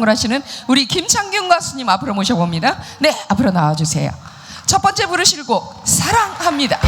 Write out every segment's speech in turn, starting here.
활동을 하시는 우리 김창균 가수님 앞으로 모셔봅니다. 네, 앞으로 나와주세요. 첫 번째 부르실 곡 사랑합니다.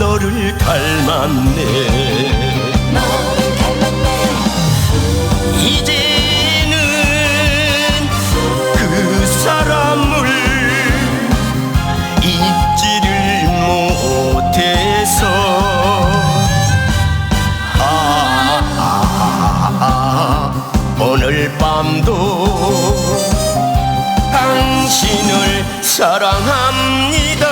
너를 닮았네 이제는 그 사람을 잊지를 못해서. 아, 아, 아, 오늘 밤도 당신을 사랑합니다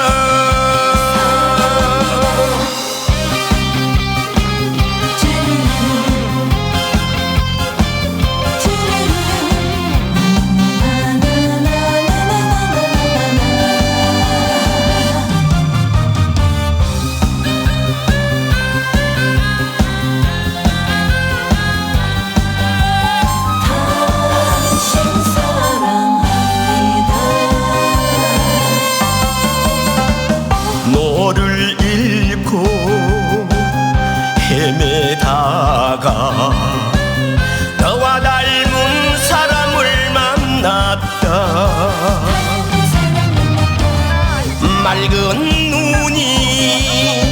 눈이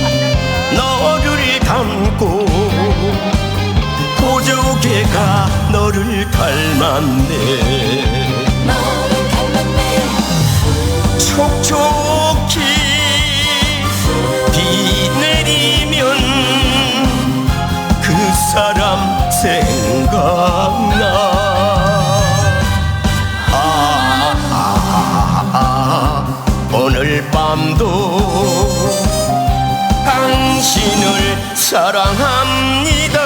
너를 감고 보조개가 너를 닮았네. 촉촉히 비 내리면 그 사람 생각나 사랑합니다.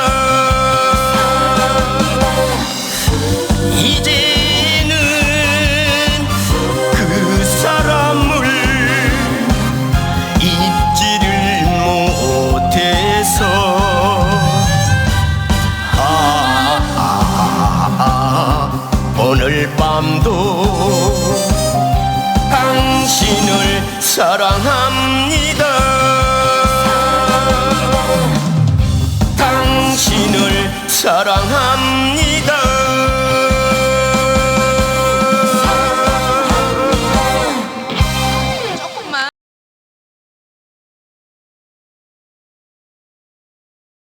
이제는 그 사람을 잊지를 못해서. 아, 아, 아, 오늘 밤도 당신을 사랑합니다 사랑합니다.